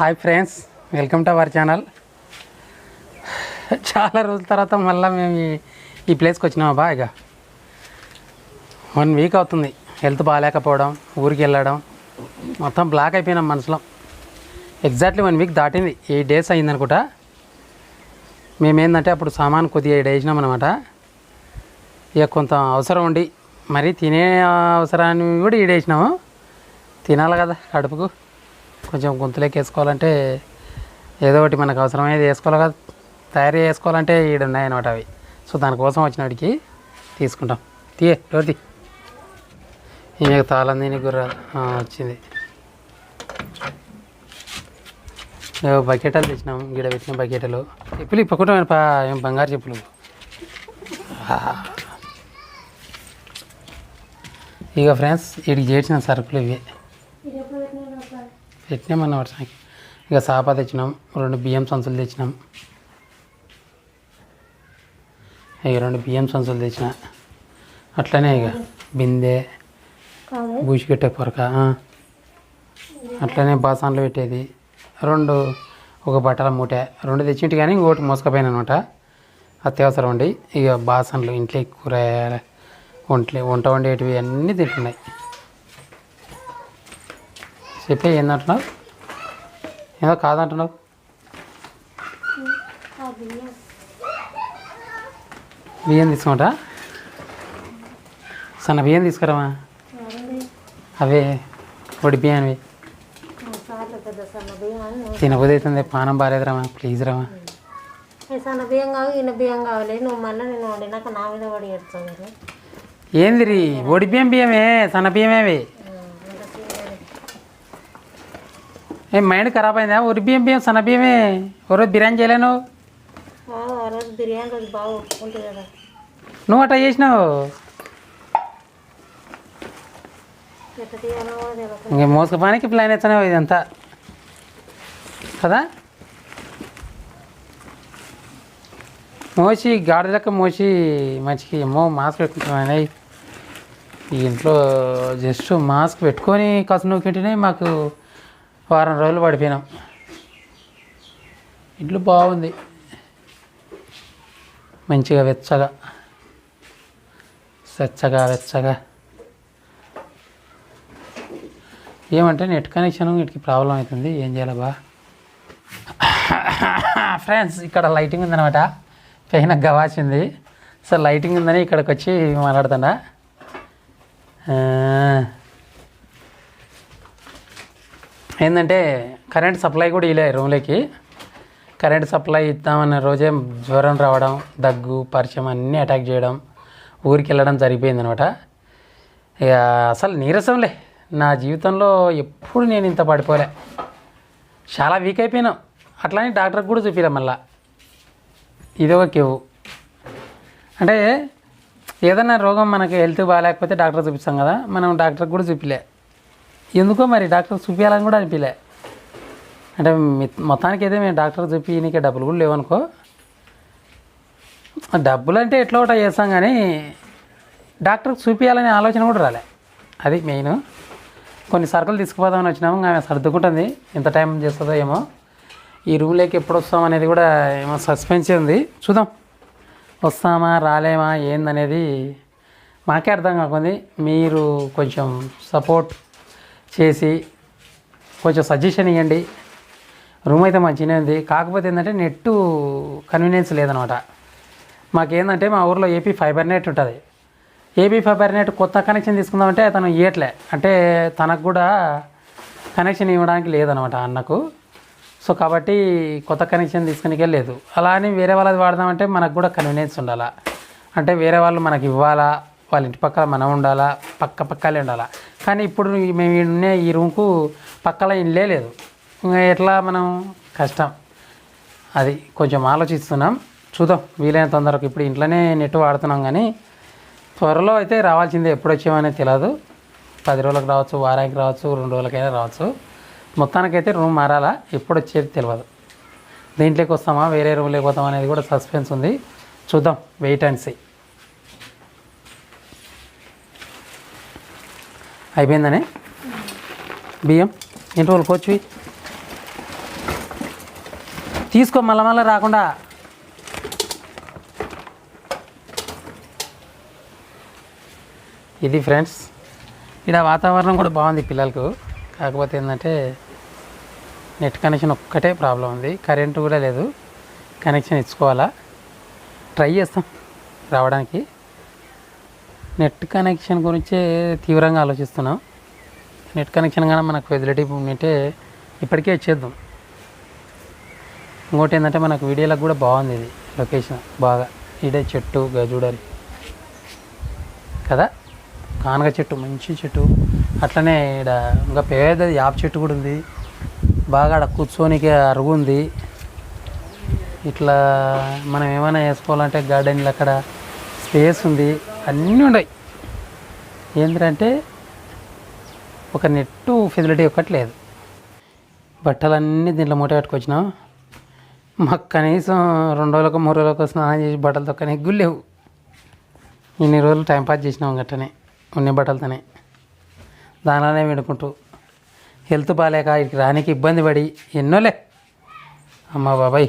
Hi friends welcome to our channel. చాలా రోజుల తర్వాత మళ్ళీ మేము ఈ- ఈ ప్లేస్కి వచ్చినామా ఇక. వన్ వీక్ అవుతుంది హెల్త్ బాగాలేకపోవడం ఊరికి వెళ్ళడం మొత్తం బ్లాక్ అయిపోయినాం మనసులో. ఎగ్జాక్ట్లీ వన్ వీక్ దాటింది ఎయిట్ డేస్ అయింది అనుకుంటా. మేమేందంటే అప్పుడు సామాన్ కొద్దిగా ఎయిట్ వేసినాం అనమాట ఇక కొంత అవసరం ఉండి మరి తినే అవసరాన్ని కూడా ఈడేసినాము తినాలి కదా కడుపుకు. కొంచెం గొంతులోకి వేసుకోవాలంటే ఏదో ఒకటి మనకు అవసరమైనది వేసుకోవాలి కదా. తయారు చేసుకోవాలంటే ఈడ ఉన్నాయన్నమాట అవి. సో దానికోసం వచ్చినడికి తీసుకుంటాం. తీయే డోర్ తీ ఈమెకు తాళం దీని గుర్ర వచ్చింది. ఏవో బకెటాలు తెచ్చినాం గిడ పెట్టిన బకెటలు. చెప్పులు ఇప్పకుంటాం పా ఏం బంగారు చెప్పులు. ఇక ఫ్రెండ్స్ వీడికి చేసిన సరుకులు ఇవి. పెట్టినామన్న వర్షానికి. ఇక సాపా తెచ్చినాం రెండు బియ్యం సంచులు తెచ్చినాం. ఇక రెండు బియ్యం సంచులు తెచ్చిన. అట్లనే ఇక బిందె బూసికెట్టే పొరక. అట్లనే బాసాన్లు పెట్టేది. రెండు ఒక బట్టల మూట రెండు తెచ్చింటి కానీ ఇంకోటి మోసుకపోయాను అనమాట అత్యవసరం ఉండి ఇక బాసన్లు ఇంట్లో కూర వంటలు వంట వండేటివి అన్నీ తింటున్నాయి. చెప్పే ఏందంటున్నావు? ఏదో కాదంటున్నావు? బియ్యం తీసుకుంటా? సన్న బియ్యం తీసుకురామా? అవే పొడి బియ్యానివి తినబోదు అవుతుంది పానం బాగాలేదురామా ప్లీజ్ రామా. సన్న బియ్యం కావు ఈయన బియ్యం కావాలి నువ్వు మళ్ళీ నేను వండినాక నా మీద పడి ఏడుస్తావు మీరు ఏంది? రీ ఒడి బియ్యం బియ్యమే సన్న బియ్యమేవి? ఏం మైండ్ ఖరాబ్ అయిందా? ఒడి బియ్యం బియ్యం సన్న బియ్యమే. ఓ రోజు బిర్యానీ చేయలేను. రోజు బిర్యానీ రోజు బాగా ఒప్పుకుంటుంది కదా. నువ్వు అట్లా చేసినావు? ఇంక మోసపానికి ప్లాన్ ఎత్తనావు ఇదంతా. కదా? మోసి గాడి లెక్క మోసి మంచికి ఏమో మాస్క్ పెట్టుకుంటున్నాను. ఈ ఇంట్లో జస్ట్ మాస్క్ పెట్టుకొని కాసు నూకింటేనే మాకు వారం రోజులు పడిపోయినాం. ఇల్లు బాగుంది. మంచిగా వెచ్చగా స్వచ్ఛగా వెచ్చగా. ఏమంటే నెట్ కనెక్షన్ వీటికి ప్రాబ్లం అవుతుంది. ఏం చేయాలి బా? ఫ్రెండ్స్ ఇక్కడ లైటింగ్ ఉందనమాట పైన గవాచింది సో లైటింగ్ ఉందని ఇక్కడికి వచ్చి మాట్లాడుతున్నా ఆ, ఏంటంటే కరెంట్ సప్లై కూడా ఇలే రూమ్లోకి. కరెంట్ సప్లై ఇద్దామన్న రోజే జ్వరం రావడం దగ్గు పరిచయం అన్నీ అటాక్ చేయడం ఊరికి వెళ్ళడం జరిగిపోయింది అనమాట ఇక అసలు నీరసంలే నా జీవితంలో ఎప్పుడు నేను ఇంత పడిపోలే. చాలా వీక్ అయిపోయినాం. అట్లానే డాక్టర్కి కూడా చూపిరా మళ్ళా. ఒక కేవు అంటే ఏదైనా రోగం మనకి హెల్త్ బాగాలేకపోతే డాక్టర్ చూపిస్తాం కదా మనం డాక్టర్కి కూడా చూపిలే ఎందుకో మరి డాక్టర్ చూపించాలని కూడా అనిపించలే అంటే మొత్తానికి అయితే మేము డాక్టర్ చూపి డబ్బులు కూడా లేవనుకో. డబ్బులు అంటే ఎట్లా ఒకటా చేస్తాం కానీ డాక్టర్కి చూపించాలనే ఆలోచన కూడా రాలే. అది మెయిన్. కొన్ని సరుకులు తీసుకుపోదామని వచ్చినాము ఆమె సర్దుకుంటుంది. ఎంత టైం చేస్తుందో ఏమో. ఈ రూమ్లోకి ఎప్పుడు వస్తాం అనేది కూడా ఏమో సస్పెన్సే ఉంది. చూద్దాం. వస్తామా రాలేమా ఏందనేది మాకే అర్థం కాకుంది. మీరు కొంచెం సపోర్ట్ చేసి కొంచెం సజెషన్ ఇవ్వండి రూమ్ అయితే మంచిగానే ఉంది. కాకపోతే ఏంటంటే నెట్ కన్వీనియన్స్ లేదనమాట. మాకేందంటే మా ఊర్లో ఏపీ ఫైబర్ నెట్ ఉంటుంది. ఏపీ ఫైబర్ నెట్ కొత్త కనెక్షన్ తీసుకుందామంటే అతను ఇవ్వట్లే అంటే తనకు కూడా కనెక్షన్ ఇవ్వడానికి లేదనమాట అన్నకు. సో కాబట్టి కొత్త కనెక్షన్ తీసుకునికే లేదు. అలా అని వేరే వాళ్ళది వాడదామంటే మనకు కూడా కన్వీనియన్స్ ఉండాలా? అంటే వేరే వాళ్ళు మనకి ఇవ్వాలా? వాళ్ళ ఇంటి పక్కన మనం ఉండాలా? పక్క పక్కలే ఉండాలా? కానీ ఇప్పుడు మేము ఈ రూమ్కు పక్కల ఇల్లే లేదు. ఇంకా ఎట్లా మనం? కష్టం. అది కొంచెం ఆలోచిస్తున్నాం. చూద్దాం. వీలైన తొందరకు ఇప్పుడు ఇంట్లోనే నెట్ వాడుతున్నాం కానీ త్వరలో అయితే రావాల్సిందే. ఎప్పుడు వచ్చామనేది తెలియదు పది రోజులకు రావచ్చు వారానికి రావచ్చు రెండు రోజులకైనా రావచ్చు. మొత్తానికైతే రూమ్ మారాలా? ఎప్పుడు వచ్చేది తెలియదు దీంట్లోకి వస్తామా? వేరే రూమ్లోకి పోతామా అనేది కూడా సస్పెన్స్ ఉంది. చూద్దాం. Wait and see. అయిపోయిందనే? బియ్యం? ఎన్ని రోజులు కోచ్వి? తీసుకో మళ్ళా మళ్ళీ రాకుండా. ఇది ఫ్రెండ్స్ ఇక్కడ వాతావరణం కూడా బాగుంది పిల్లలకు. కాకపోతే ఏంటంటే నెట్ కనెక్షన్ ఒక్కటే ప్రాబ్లం ఉంది. కరెంటు కూడా లేదు. కనెక్షన్ ఇచ్చుకోవాలా? ట్రై చేస్తాం రావడానికి. నెట్ కనెక్షన్ గురించే తీవ్రంగా ఆలోచిస్తున్నాం. నెట్ కనెక్షన్ కానీ మనకు ఫెసిలిటీ ఉంటే ఇప్పటికే ఇచ్చేద్దాం. ఇంకోటి ఏంటంటే మనకు వీడియోలకు కూడా బాగుంది ఇది లొకేషన్ బాగా. ఇదే చెట్టు గజూడరి. కదా? కానగ చెట్టు మంచి చెట్టు. అట్లనే ఇక్కడ ఇంకా పెద్దది యాప్ చెట్టు కూడా ఉంది. బాగా ఆడ కూర్చోనికి అరుగు ఉంది. ఇట్లా మనం ఏమైనా వేసుకోవాలంటే గార్డెన్లు అక్కడ స్పేస్ ఉంది. అన్నీ ఉన్నాయి ఏంటంటే ఒక నెట్టు ఫెసిలిటీ ఒక్కటి లేదు. బట్టలన్నీ దీంట్లో మూట పెట్టుకొచ్చినాం మాకు కనీసం రెండు రోజులకు మూడు రోజులకు స్నానం చేసి బట్టలు తొక్కనే గుళ్ళేవు ఇన్ని రోజులు టైంపాస్ చేసినాం గట్టనే ఉన్న బట్టలతోనే. దానిలోనే విడుకుంటూ. హెల్త్ బాగాలేక ఇక్కడికి రానికి ఇబ్బంది పడి ఎన్నోలే. అమ్మా బాబాయ్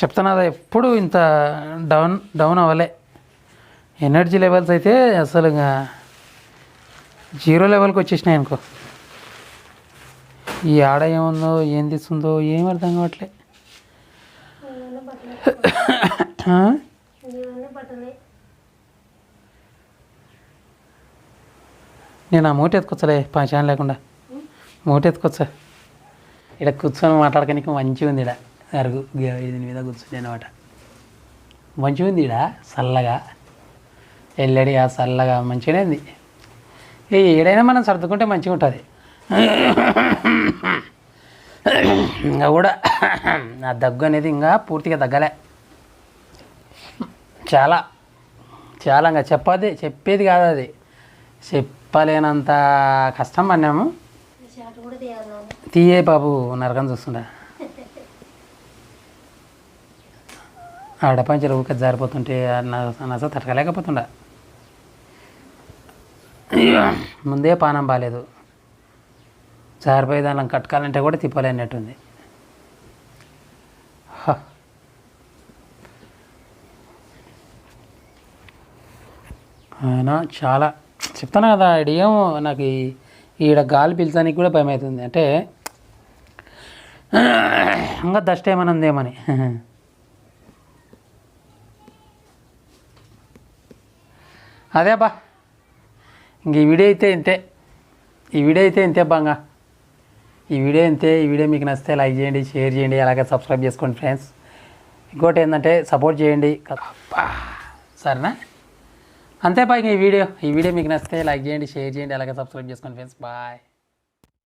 చెప్తున్నా ఎప్పుడు ఇంత డౌన్ డౌన్ అవ్వలే. ఎనర్జీ లెవెల్స్ అయితే అసలు ఇంకా జీరో లెవెల్కి వచ్చేసినాయి అనుకో. ఈ ఆడ ఏముందో ఏం తీస్తుందో ఏం అర్థం కావట్లే. నేను ఆ మూట ఎత్తుకొచ్చలే పాషాన్ లేకుండా. మూట ఎత్తుకొచ్చా? ఇక్కడ కూర్చొని మాట్లాడడానికి మంచిగా ఉంది ఇక్కడ అరుగు దీని మీద కూర్చుని అనమాట మంచిగా ఉంది ఇక్కడ చల్లగా ఎల్లడి ఆ చల్లగా మంచిగానే ఉంది ఏ ఏడైనా మనం సర్దుకుంటే మంచిగా ఉంటుంది ఇంకా కూడా ఆ దగ్గు అనేది ఇంకా పూర్తిగా తగ్గలే. చాలా చాలా ఇంకా చెప్పది చెప్పేది కాదు అది. చెప్పలేనంత కష్టం పడినాము. తీయే బాబు నరకం చూస్తుండ. ఆడపంచలు ఊక జారిపోతుంటే నస నస తట్టకలేకపోతుండా. ముందే పానం బాగాలేదు జారిపోయి దానిలో కట్టుకోవాలంటే కూడా తిప్పలేనట్టుంది. హ. చాలా చెప్తాను కదా ఇడియం నాకు ఈడ గాలి పీల్చడానికి కూడా భయం అవుతుంది అంటే ఇంకా దస్ట్ ఏమైనా ఉందేమని అదే బా ఇంక ఈ వీడియో అయితే ఇంతే. ఈ వీడియో అయితే ఇంతే బాగా. ఈ వీడియో ఇంతే. ఈ వీడియో మీకు నచ్చితే లైక్ చేయండి షేర్ చేయండి అలాగే సబ్స్క్రైబ్ చేసుకోండి ఫ్రెండ్స్. ఇంకోటి ఏంటంటే సపోర్ట్ చేయండి. అబ్బా. సరేనా? అంతే పైగా ఈ వీడియో. ఈ వీడియో మీకు నచ్చితే లైక్ చేయండి షేర్ చేయండి అలాగే సబ్స్క్రైబ్ చేసుకోండి ఫ్రెండ్స్. బాయ్.